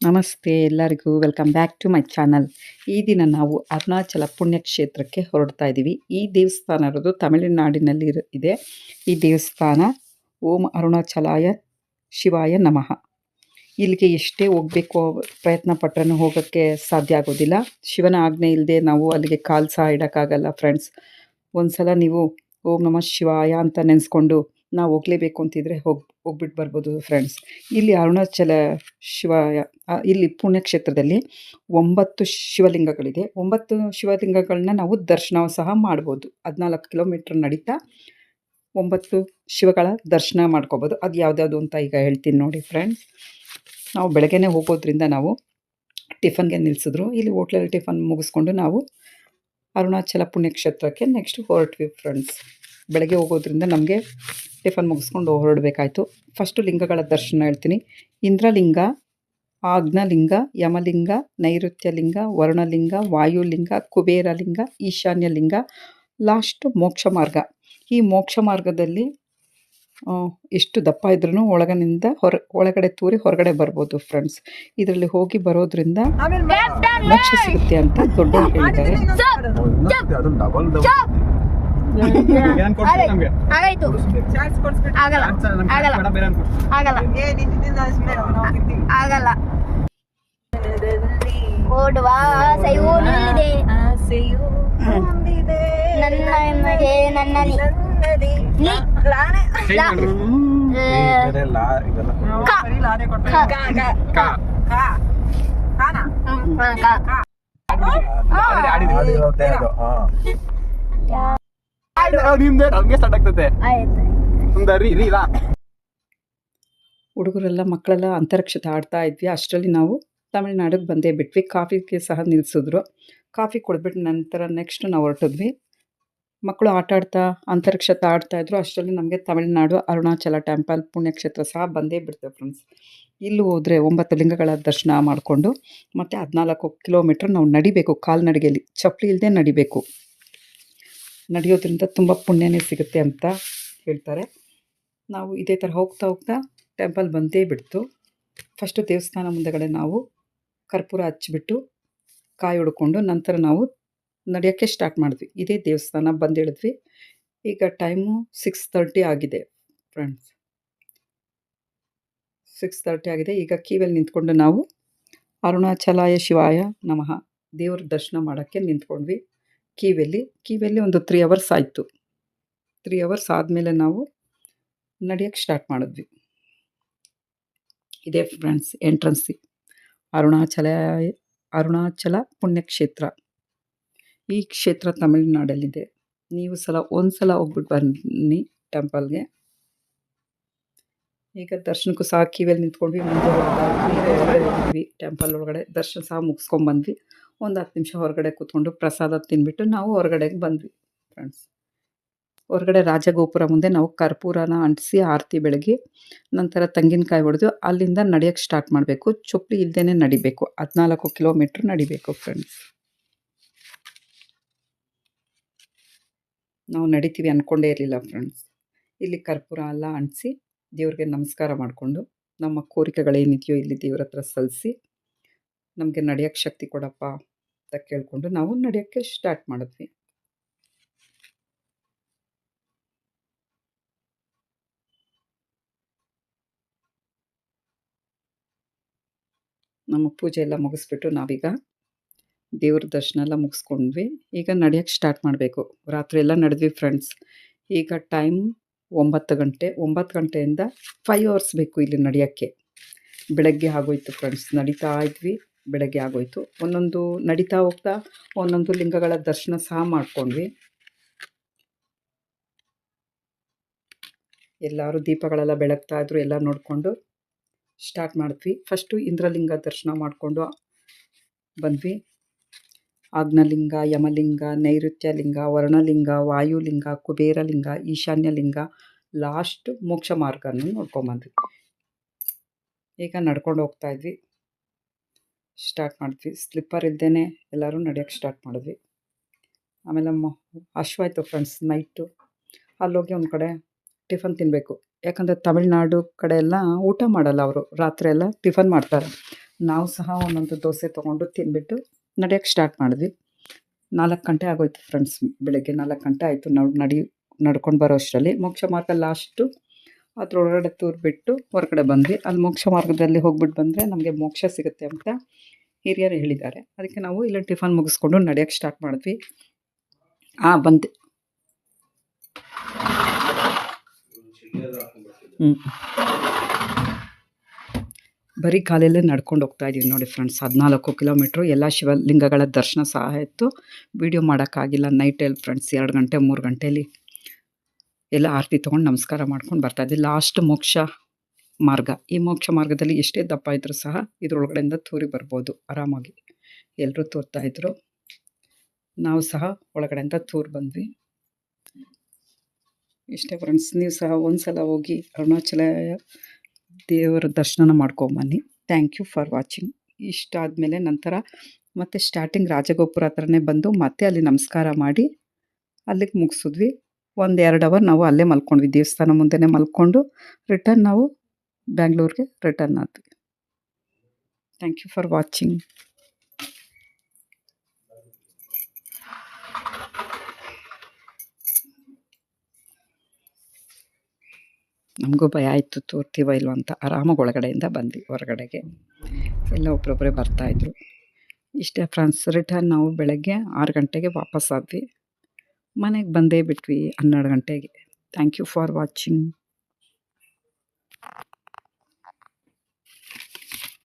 ನಮಸ್ತೆ ಎಲ್ಲರಿಗೂ, welcome back to my channel. ಈ ದಿನ ನಾವು ಅರುಣಾಚಲ ಪುಣ್ಯಕ್ಷೇತ್ರಕ್ಕೆ ಹೊರಡ್ತಾ ಇದ್ದೀವಿ ಈ ದೇವಸ್ಥಾನ ಇರೋದು ತಮಿಳುನಾಡಿನಲ್ಲಿ ಇದೆ. ಈ ದೇವಸ್ಥಾನ ಓಂ ಅರುಣಾಚಲಾಯ ಶಿವಾಯ ನಮಃ. ಇಲ್ಲಿಗೆ ಎಷ್ಟೇ ಹೋಗಬೇಕು ಪ್ರಯತ್ನ ಪಟ್ಟರೂ ಹೋಗೋಕ್ಕೆ ಸಾಧ್ಯ ಆಗೋದಿಲ್ಲ. ಶಿವನ ಆಜ್ಞೆ ಇಲ್ಲದೆ ನಾವು ಅಲ್ಲಿಗೆ ಕಾಲು ಸಹ ಇಡೋಕ್ಕಾಗಲ್ಲ ಫ್ರೆಂಡ್ಸ್ ಒಂದು ಸಲ ನೀವು ಓಂ ನಮಃ ಶಿವಾಯ ಅಂತ ನೆನೆಸ್ಕೊಂಡು ನಾವು ಹೋಗಲೇಬೇಕು ಅಂತಿದ್ರೆ ಹೋಗಿ ಹೋಗ್ಬಿಟ್ಟು ಬರ್ಬೋದು ಫ್ರೆಂಡ್ಸ್ ಇಲ್ಲಿ ಅರುಣಾಚಲ ಶಿವ ಇಲ್ಲಿ ಪುಣ್ಯಕ್ಷೇತ್ರದಲ್ಲಿ ಒಂಬತ್ತು ಶಿವಲಿಂಗಗಳಿದೆ. ಒಂಬತ್ತು ಶಿವಲಿಂಗಗಳನ್ನ ನಾವು ದರ್ಶನ ಸಹ ಮಾಡ್ಬೋದು. ಹದಿನಾಲ್ಕು ಕಿಲೋಮೀಟ್ರ್ ನಡೀತಾ ಒಂಬತ್ತು ಶಿವಗಳ ದರ್ಶನ ಮಾಡ್ಕೋಬೋದು. ಅದು ಯಾವುದ್ಯಾವುದು ಅಂತ ಈಗ ಹೇಳ್ತೀನಿ ನೋಡಿ ಫ್ರೆಂಡ್ಸ್ ನಾವು ಬೆಳಗ್ಗೆನೇ ಹೋಗೋದ್ರಿಂದ ನಾವು ಟಿಫನ್ಗೆ ನಿಲ್ಲಿಸಿದ್ರು ಇಲ್ಲಿ ಹೋಟ್ಲಲ್ಲಿ ಟಿಫನ್ ಮುಗಿಸ್ಕೊಂಡು ನಾವು ಅರುಣಾಚಲ ಪುಣ್ಯಕ್ಷೇತ್ರಕ್ಕೆ ನೆಕ್ಸ್ಟ್ ಹೊರಟ್ವಿ ಫ್ರೆಂಡ್ಸ್ ಬೆಳಗ್ಗೆ ಹೋಗೋದ್ರಿಂದ ನಮಗೆ ಟಿಫನ್ ಮುಗಿಸ್ಕೊಂಡು ಹೊರಡಬೇಕಾಯ್ತು. ಫಸ್ಟು ಲಿಂಗಗಳ ದರ್ಶನ ಹೇಳ್ತೀನಿ. ಇಂದ್ರಲಿಂಗ ಆಗ್ನಲಿಂಗ ಯಮಲಿಂಗ ನೈಋತ್ಯಲಿಂಗ ವರುಣಲಿಂಗ ವಾಯುಲಿಂಗ ಕುಬೇರಲಿಂಗ ಈಶಾನ್ಯಲಿಂಗ ಲಾಸ್ಟ್ ಮೋಕ್ಷ ಮಾರ್ಗ. ಈ ಮೋಕ್ಷ ಮಾರ್ಗದಲ್ಲಿ ಎಷ್ಟು ದಪ್ಪ ಇದ್ರೂ ಒಳಗನಿಂದ ಹೊರ ಒಳಗಡೆ ತೂರಿ ಹೊರಗಡೆ ಬರ್ಬೋದು ಫ್ರೆಂಡ್ಸ್ ಇದರಲ್ಲಿ ಹೋಗಿ ಬರೋದ್ರಿಂದ ಮೋಕ್ಷ ಸಿಗುತ್ತೆ ಅಂತ ದೊಡ್ಡ ಹೇಳಿದ್ದಾರೆ. ಆಗಾಯ್ತು ಆಗಲ್ಲ ಆಗಲ್ಲ ಆಗಲ್ಲ ಆಗಲ್ಲ ಓಡುವ ಆಸೆಯೂ ನಿಲ್ಲಿದೆ ನನ್ನ ನಿಮಗೆ. ನಿಮ್ದೆ ನಮ್ಗೆ ಸ್ಟಾರ್ಟ್ ಆಗ್ತದೆ. ಆಯ್ತು ಒಂದು ರೀ ರೀ. ಹುಡುಗರೆಲ್ಲ ಮಕ್ಕಳೆಲ್ಲ ಅಂತರಕ್ಷತ ಆಡ್ತಾ ಇದ್ವಿ. ಅಷ್ಟರಲ್ಲಿ ನಾವು ತಮಿಳ್ನಾಡಿಗೆ ಬಂದೇ ಬಿಟ್ವಿ. ಕಾಫಿಗೆ ಸಹ ನಿಲ್ಲಿಸಿದ್ರು ಕಾಫಿ ಕೊಡ್ಬಿಟ್ಟು ನಂತರ ನೆಕ್ಸ್ಟ್ ನಾವು ಹೊರಟಿದ್ವಿ. ಮಕ್ಕಳು ಆಟ ಆಡ್ತಾ ಅಂತರಿಕ್ಷತ ಆಡ್ತಾ ಇದ್ರು. ಅಷ್ಟರಲ್ಲಿ ನಮಗೆ ತಮಿಳುನಾಡು ಅರುಣಾಚಲ ಟೆಂಪಲ್ ಪುಣ್ಯಕ್ಷೇತ್ರ ಸಹ ಬಂದೇ ಬಿಡ್ತೇವೆ ಫ್ರೆಂಡ್ಸ್ ಇಲ್ಲಿ ಹೋದರೆ ಒಂಬತ್ತು ಲಿಂಗಗಳ ದರ್ಶನ ಮಾಡಿಕೊಂಡು ಮತ್ತು ಹದಿನಾಲ್ಕು ಕಿಲೋಮೀಟ್ರ್ ನಾವು ನಡಿಬೇಕು. ಕಾಲ್ನಡಿಗೆಯಲ್ಲಿ ಚಪ್ಪಲಿ ಇಲ್ಲದೆ ನಡಿಬೇಕು. ನಡೆಯೋದ್ರಿಂದ ತುಂಬ ಪುಣ್ಯನೇ ಸಿಗುತ್ತೆ ಅಂತ ಹೇಳ್ತಾರೆ. ನಾವು ಇದೇ ಥರ ಹೋಗ್ತಾ ಹೋಗ್ತಾ ಟೆಂಪಲ್ ಬಂದೇ ಬಿಡ್ತು. ಫಸ್ಟು ದೇವಸ್ಥಾನ ಮುಂದೆಗಡೆ ನಾವು ಕರ್ಪೂರ ಹಚ್ಚಿಬಿಟ್ಟು ಕಾಯಿ ಹೊಡ್ಕೊಂಡು ನಂತರ ನಾವು ನಡೆಯೋಕ್ಕೆ ಸ್ಟಾರ್ಟ್ ಮಾಡಿದ್ವಿ. ಇದೇ ದೇವಸ್ಥಾನ ಬಂದಿಳಿದ್ವಿ ಈಗ ಟೈಮು ಸಿಕ್ಸ್ ತರ್ಟಿ ಆಗಿದೆ ಫ್ರೆಂಡ್ಸ್ ಸಿಕ್ಸ್ ತರ್ಟಿ ಆಗಿದೆ. ಈಗ ಕೀವಲ್ಲಿ ನಿಂತ್ಕೊಂಡು ನಾವು ಅರುಣಾಚಲಾಯ ಶಿವಾಯ ನಮಃ ದೇವ್ರ ದರ್ಶನ ಮಾಡೋಕ್ಕೆ ನಿಂತ್ಕೊಂಡ್ವಿ. ಕ್ಯೂವಲ್ಲಿ ಕೀವೆಲ್ಲಿ ಒಂದು ತ್ರೀ ಅವರ್ಸ್ ಆಯಿತು. ತ್ರೀ ಅವರ್ಸ್ ಆದಮೇಲೆ ನಾವು ನಡೆಯೋಕ್ಕೆ ಸ್ಟಾರ್ಟ್ ಮಾಡಿದ್ವಿ. ಇದೇ ಫ್ರೆಂಡ್ಸ್ ಎಂಟ್ರೆನ್ಸಿ ಅರುಣಾಚಲ ಅರುಣಾಚಲ ಪುಣ್ಯಕ್ಷೇತ್ರ. ಈ ಕ್ಷೇತ್ರ ತಮಿಳುನಾಡಲ್ಲಿದೆ. ನೀವು ಸಲ ಒಂದು ಸಲ ಹೋಗ್ಬಿಟ್ಟು ಬನ್ನಿ ಟೆಂಪಲ್ಗೆ ಈಗ ದರ್ಶನಕ್ಕೂ ಸಹ ಕಿವಿಯಲ್ಲಿ ನಿಂತ್ಕೊಂಡ್ವಿ, ಮುಂದೆ ಟೆಂಪಲ್ ಒಳಗಡೆ ದರ್ಶನ ಸಹ ಮುಗಿಸ್ಕೊಂಬಂದ್ವಿ ಒಂದು ಹತ್ತು ನಿಮಿಷ ಹೊರಗಡೆ ಕೂತ್ಕೊಂಡು ಪ್ರಸಾದ ತಿಂದ್ಬಿಟ್ಟು ನಾವು ಹೊರಗಡೆಗೆ ಬಂದ್ವಿ ಫ್ರೆಂಡ್ಸ್ ಹೊರಗಡೆ ರಾಜಗೋಪುರ ಮುಂದೆ ನಾವು ಕರ್ಪೂರನ ಅಂಟಿಸಿ ಆರತಿ ಬೆಳಗ್ಗೆ ನಂತರ ತೆಂಗಿನಕಾಯಿ ಹೊಡೆದು ಅಲ್ಲಿಂದ ನಡೆಯೋಕ್ಕೆ ಸ್ಟಾರ್ಟ್ ಮಾಡಬೇಕು. ಚೊಪ್ಪಲಿ ಇಲ್ಲದೇ ನಡಿಬೇಕು. ಹದಿನಾಲ್ಕು ಕಿಲೋಮೀಟ್ರ್ ನಡಿಬೇಕು ಫ್ರೆಂಡ್ಸ್ ನಾವು ನಡಿತೀವಿ ಅಂದ್ಕೊಂಡೇ ಇರಲಿಲ್ಲ ಫ್ರೆಂಡ್ಸ್ ಇಲ್ಲಿ ಕರ್ಪೂರ ಎಲ್ಲ ಅಂಟಿಸಿ ದೇವ್ರಿಗೆ ನಮಸ್ಕಾರ ಮಾಡಿಕೊಂಡು ನಮ್ಮ ಕೋರಿಕೆಗಳೇನಿದೆಯೋ ಇಲ್ಲಿ ದೇವ್ರ ಹತ್ರ ಸಲ್ಲಿಸಿ ನಮಗೆ ನಡೆಯೋಕ್ಕೆ ಶಕ್ತಿ ಕೊಡಪ್ಪ ಅಂತ ಕೇಳಿಕೊಂಡು ನಾವು ನಡೆಯೋಕ್ಕೆ ಸ್ಟಾರ್ಟ್ ಮಾಡಿದ್ವಿ. ನಮ್ಮ ಪೂಜೆ ಎಲ್ಲ ಮುಗಿಸ್ಬಿಟ್ಟು ನಾವೀಗ ದೇವ್ರ ದರ್ಶನ ಎಲ್ಲ ಮುಗಿಸ್ಕೊಂಡ್ವಿ. ಈಗ ನಡೆಯೋಕ್ಕೆ ಸ್ಟಾರ್ಟ್ ಮಾಡಬೇಕು. ರಾತ್ರಿ ಎಲ್ಲ ನಡೆದ್ವಿ ಫ್ರೆಂಡ್ಸ್ ಈಗ ಟೈಮ್ ಒಂಬತ್ತು ಗಂಟೆ. ಒಂಬತ್ತು ಗಂಟೆಯಿಂದ ಫೈವ್ ಅವರ್ಸ್ ಬೇಕು ಇಲ್ಲಿ ನಡೆಯೋಕ್ಕೆ. ಬೆಳಗ್ಗೆ ಆಗೋಯ್ತು ಫ್ರೆಂಡ್ಸ್ ನಡೀತಾ ಇದ್ವಿ. ಬೆಳಗ್ಗೆ ಆಗೋಯಿತು. ಒಂದೊಂದು ನಡೀತಾ ಹೋಗ್ತಾ, ಒಂದೊಂದು ಲಿಂಗಗಳ ದರ್ಶನ ಸಹ ಮಾಡ್ಕೊಂಡ್ವಿ. ಎಲ್ಲರೂ ದೀಪಗಳೆಲ್ಲ ಬೆಳಗ್ತಾ ಇದ್ರು, ಎಲ್ಲ ನೋಡಿಕೊಂಡು ಸ್ಟಾರ್ಟ್ ಮಾಡಿದ್ವಿ. ಫಸ್ಟು ಇಂದ್ರಲಿಂಗ ದರ್ಶನ ಮಾಡಿಕೊಂಡು ಬಂದ್ವಿ. ಆಗ್ನಲಿಂಗ ಯಮಲಿಂಗ, ನೈಋತ್ಯಲಿಂಗ, ವರ್ಣಲಿಂಗ, ವಾಯುಲಿಂಗ, ಕುಬೇರಲಿಂಗ, ಈಶಾನ್ಯಲಿಂಗ ಲಾಸ್ಟ್ ಮೋಕ್ಷ ಮಾರ್ಗನ ನೋಡ್ಕೊಂಬಂದ್ವಿ ಈಗ ನಡ್ಕೊಂಡು ಹೋಗ್ತಾ ಇದ್ವಿ. ಸ್ಟಾರ್ಟ್ ಮಾಡಿದ್ವಿ ಸ್ಲಿಪ್ಪರ್ ಇಲ್ಲದೇ ಎಲ್ಲರೂ ನಡೆಯೋಕ್ಕೆ ಸ್ಟಾರ್ಟ್ ಮಾಡಿದ್ವಿ. ಆಮೇಲೆ ಮ ಹಶ್ವಾಯಿತು ಫ್ರೆಂಡ್ಸ್ ನೈಟು ಅಲ್ಲೋಗಿ ಒಂದು ಕಡೆ ಟಿಫನ್ ತಿನ್ನಬೇಕು ಯಾಕಂದರೆ ತಮಿಳ್ನಾಡು ಕಡೆ ಎಲ್ಲ ಊಟ ಮಾಡಲ್ಲ ಅವರು. ರಾತ್ರಿ ಎಲ್ಲ ಟಿಫನ್ ಮಾಡ್ತಾರೆ. ನಾವು ಸಹ ಒಂದೊಂದು ದೋಸೆ ತೊಗೊಂಡು ತಿನ್ಬಿಟ್ಟು ನಡೆಯೋಕ್ಕೆ ಸ್ಟಾರ್ಟ್ ಮಾಡಿದ್ವಿ. ನಾಲ್ಕು ಗಂಟೆ ಆಗೋಯ್ತು ಫ್ರೆಂಡ್ಸ್ ಬೆಳಗ್ಗೆ ನಾಲ್ಕು ಗಂಟೆ ಆಯಿತು ನಡಿ ನಡ್ಕೊಂಡು ಬರೋ ಅಷ್ಟರಲ್ಲಿ. ಮೋಕ್ಷ ಮಾರ್ಗ ಲಾಸ್ಟು ಅದ್ರೊಳಗಡೆ ತೂರ್ಬಿಟ್ಟು ಹೊರಗಡೆ ಬಂದ್ವಿ. ಅಲ್ಲಿ ಮೋಕ್ಷ ಮಾರ್ಗದಲ್ಲಿ ಹೋಗ್ಬಿಟ್ಟು ಬಂದರೆ ನಮಗೆ ಮೋಕ್ಷ ಸಿಗುತ್ತೆ ಅಂತ ಹಿರಿಯರು ಹೇಳಿದ್ದಾರೆ. ಅದಕ್ಕೆ ನಾವು ಇಲ್ಲಿ ಟಿಫನ್ ಮುಗಿಸ್ಕೊಂಡು ನಡೆಯೋಕ್ಕೆ ಸ್ಟಾರ್ಟ್ ಮಾಡಿದ್ವಿ. ಆ, ಬಂದೆ. ಹ್ಞೂ ಬರೀ ಕಾಲಲ್ಲೇ ನಡ್ಕೊಂಡು ಹೋಗ್ತಾ ಇದ್ದೀವಿ ನೋಡಿ ಫ್ರೆಂಡ್ಸ್. ಹದಿನಾಲ್ಕು ಕಿಲೋಮೀಟ್ರು ಎಲ್ಲ ಶಿವಲಿಂಗಗಳ ದರ್ಶನ ಸಹ ಇತ್ತು ವಿಡಿಯೋ ಮಾಡೋಕ್ಕಾಗಿಲ್ಲ. ನೈಟಲ್ಲಿ ಫ್ರೆಂಡ್ಸ್, ಎರಡು ಗಂಟೆ, ಮೂರು ಗಂಟೆಯಲ್ಲಿ ಎಲ್ಲ ಆರತಿ ತೊಗೊಂಡು ನಮಸ್ಕಾರ ಮಾಡ್ಕೊಂಡು ಬರ್ತಾಯಿದ್ವಿ ಲಾಸ್ಟ್ ಮೋಕ್ಷ ಮಾರ್ಗ. ಈ ಮೋಕ್ಷ ಮಾರ್ಗದಲ್ಲಿ ಎಷ್ಟೇ ದಪ್ಪ ಇದ್ದರೂ ಸಹ ಇದ್ರೊಳಗಡೆಯಿಂದ ತೂರಿ ಬರ್ಬೋದು. ಆರಾಮಾಗಿ ಎಲ್ಲರೂ ತೋರ್ತಾಯಿದ್ರು ನಾವು ಸಹ ಒಳಗಡೆಯಿಂದ ತೂರು ಬಂದ್ವಿ. ಇಷ್ಟೇ ಫ್ರೆಂಡ್ಸ್ ನೀವು ಸಹ ಒಂದ್ಸಲ ಹೋಗಿ ಅರುಣಾಚಲ ದೇವರ ದರ್ಶನ ಮಾಡ್ಕೊಂಬನ್ನಿ ಥ್ಯಾಂಕ್ ಯು ಫಾರ್ ವಾಚಿಂಗ್ ಇಷ್ಟ ಆದಮೇಲೆ ನಂತರ ಮತ್ತೆ ಸ್ಟಾರ್ಟಿಂಗ್ ರಾಜಗೋಪುರ ಹತ್ರನೇ ಬಂದು ಮತ್ತೆ ಅಲ್ಲಿ ನಮಸ್ಕಾರ ಮಾಡಿ ಅಲ್ಲಿಗೆ ಮುಗಿಸಿದ್ವಿ. ಒಂದು ಎರಡು ಅವರ್ ನಾವು ಅಲ್ಲೇ ಮಲ್ಕೊಂಡ್ವಿ ದೇವಸ್ಥಾನ ಮುಂದೆನೇ ಮಲ್ಕೊಂಡು ರಿಟರ್ನ್ ನಾವು ಬ್ಯಾಂಗ್ಳೂರಿಗೆ ರಿಟರ್ನ್ ಆದ್ವಿ. ಥ್ಯಾಂಕ್ ಯು ಫಾರ್ ವಾಚಿಂಗ್ ನಮಗೂ ಭಯ ಆಯಿತು ತೋರ್ತೀವೋ ಇಲ್ವೋ ಅಂತ, ಆರಾಮಾಗಿ ಒಳಗಡೆಯಿಂದ ಬಂದ್ವಿ, ಹೊರಗಡೆಗೆ. ಎಲ್ಲ ಒಬ್ಬರೊಬ್ಬರೇ ಬರ್ತಾಯಿದ್ರು ಇಷ್ಟೇ ಫ್ರೆಂಡ್ಸ್ ರಿಟರ್ನ್ ನಾವು ಬೆಳಗ್ಗೆ ಆರು ಗಂಟೆಗೆ ವಾಪಸ್ ಆದ್ವಿ. ಮನೆಗೆ ಬಂದೇ ಬಿಟ್ವಿ ಹನ್ನೆರಡು ಗಂಟೆಗೆ. Thank you for watching